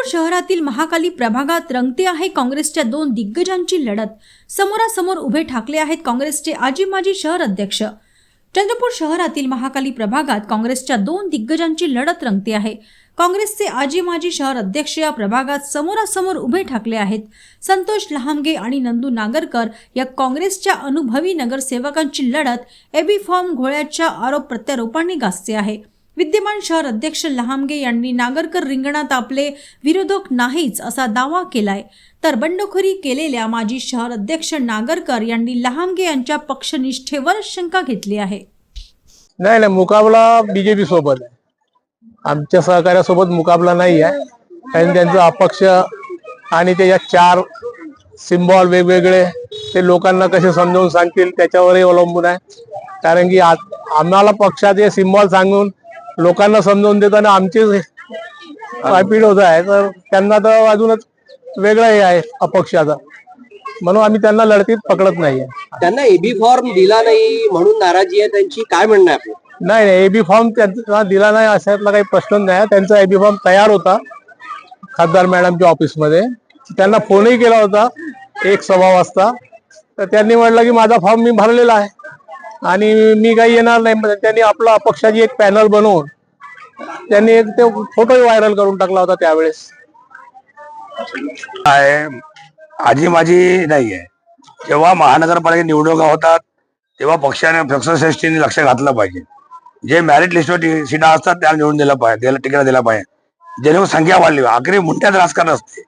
चंद्रपूर शहरातील महाकाली प्रभागात रंगते आहे काँग्रेसच्या दोन दिग्गजांची लढत. समोरासमोर उभे ठाकले आहेत काँग्रेसचे आजी माजी शहर अध्यक्ष. चंद्रपूर शहरातील महाकाली प्रभागात काँग्रेसच्या दोन दिग्गजांची लढत रंगते आहे. काँग्रेसचे आजी माजी शहर अध्यक्ष या प्रभागात समोरासमोर उभे ठाकले आहेत. संतोष लहामगे आणि नंदू नागरकर या काँग्रेसच्या अनुभवी नगरसेवकांची लढत एबी फॉर्म घोळ्याच्या आरोप प्रत्यारोपांनी गाजते आहे. विद्यमान शहर अध्यक्ष लहामगे यांनी नागरकर रिंगणात आपले विरोधक नाहीच असा दावा केलाय. तर बंडखोरी केलेल्या माजी शहर अध्यक्ष नागरकर यांनी लहामगे यांच्या पक्षनिष्ठेवर शंका घेतली आहे. नाही नाही मुकाबला बीजेपी सोबत आहे. आमच्या सहकार्यासोबत मुकाबला नाही आहे. कारण त्यांचा अपक्ष आणि त्याच्या चार सिम्बॉल वेगवेगळे ते लोकांना कसे समजावून सांगतील त्याच्यावरही अवलंबून आहे. कारण की आम्हाला पक्षाचे सिम्बॉल सांगून लोकांना समजावून देताना आमचे पायपीट होत आहे. तर त्यांना तर अजूनच वेगळं हे आहे अपक्षाचा म्हणून आम्ही त्यांना लढतीत पकडत नाहीये. त्यांना एबी फॉर्म दिला नाही म्हणून नाराजी आहे. त्यांची काय म्हणणं आहे नाही नाही एबी फॉर्म त्यांना दिला नाही अशातला काही प्रश्न नाही त्यांचा एबी फॉर्म तयार होता खासदार मॅडमच्या ऑफिसमध्ये. त्यांना फोनही केला होता एक सव्वा वाजता. तर त्यांनी म्हटलं की माझा फॉर्म मी भरलेला आहे. आणि मी काही येणार नाही. म्हणजे त्यांनी आपला पक्षाची एक पॅनल बनवून त्यांनी एक ते फोटोही व्हायरल करून टाकला होता त्यावेळेस. काय आजी माझी नाही आहे जेव्हा महानगरपालिका निवडणुका होतात तेव्हा पक्षाने पक्षश्रेष्ठीने लक्ष घातलं पाहिजे. जे मॅरिट लिस्टवर सीटा असतात त्याला निवडून दिलं पाहिजे त्याला तिकीट दिला पाहिजे. जेणेकरून संख्या वाढली. आखरी मुंड्यात राजकारण असते.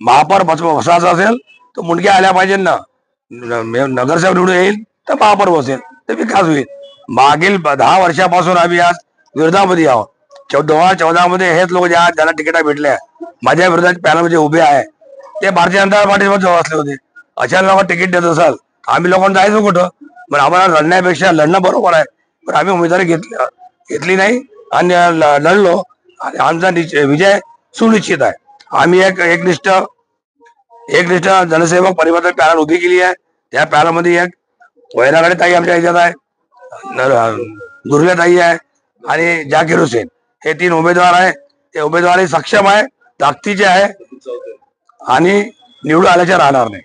महापौर बस असेल तर मुंडक्या आल्या पाहिजे ना न- नगरसेवक निवडून येईल तर महापौर बसेल. तर विकास होईल. मागील दहा वर्षापासून आम्ही आज विरोधामध्ये आहोत. चौ- दोन हजार चौदा मध्ये हेच लोक जे आज ज्यांना तिकिटा भेटल्या माझ्या विरोधात पॅनलमध्ये उभे आहे. ते भारतीय जनता पार्टीसोबत जवळ असले होते. अशा लोक तिकीट देत असाल. आम्ही लोकांना जायचं कुठं? पण आम्हाला लढण्यापेक्षा लढणं बरोबर आहे. पण आम्ही उमेदवारी घेतली घेतली नाही आणि लढलो. आणि आमचा विजय सुनिश्चित आहे. आम्ही एक एकनिष्ठ एकनिष्ठ जनसेवक परिवर्तन पॅनल उभी केली आहे. त्या पॅनलमध्ये एक वैराकडे ताई आमच्या ह्याच्यात आहे. दुर्गा ताई आहे आणि जाकीर हुसेन. हे तीन उमेदवार आहे. ते उमेदवार सक्षम आहे ताकदीचे आहे आणि निवडून आल्याचे राहणार नाही.